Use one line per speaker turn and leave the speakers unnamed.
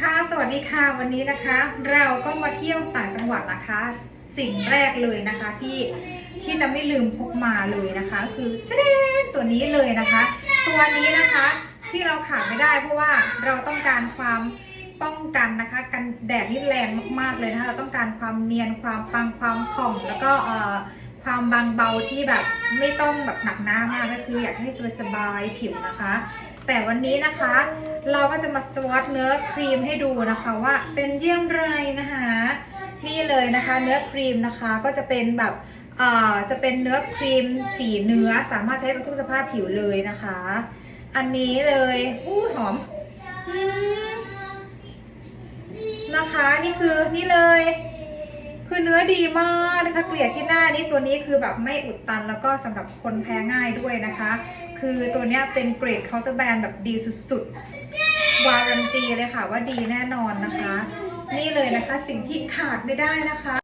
ค่ะ สวัสดีค่ะ วันนี้นะคะ เราก็มาเที่ยวต่างจังหวัดนะคะ สิ่งแรกเลยนะคะที่ที่จะไม่ลืมพกมาเลยนะคะ คือเจ๊ดตัวนี้เลยนะคะ ตัวนี้นะคะที่เราขาดไม่ได้เพราะว่าเราต้องการความป้องกันนะคะกันแดดที่แรงมากๆเลยนะคะเราต้องการความเนียนความปังความผ่องแล้วก็เอ่อความบางเบาที่แบบไม่ต้องแบบหนักหน้ามากก็คืออยากให้สบายๆผิวนะคะ แต่วันนี้นะคะ เราก็จะมาสวอตเนื้อครีมให้ดูนะคะว่าเป็นเยี่ยมไรนะคะนี่เลยนะคะเนื้อครีมนะคะก็จะเป็นแบบเอ่อจะเป็นเนื้อครีมสีเนื้อสามารถใช้กับทุกสภาพผิวเลยนะคะ อันนี้เลยอู้หอมอืมนะคะนี่คือนี่เลย คือเนื้อดีมากนะคะ เกลี่ยที่หน้านี่ตัวนี้คือแบบไม่อุดตันแล้วก็สำหรับคนแพ้ง่ายด้วยนะคะ คือตัวเนี้ยเป็นเกรดเคาน์เตอร์แบรนด์แบบดีสุดๆ วารันตีเลยค่ะว่าดีแน่นอนนะคะ นี่เลยนะคะสิ่งที่ขาดไม่ได้นะคะ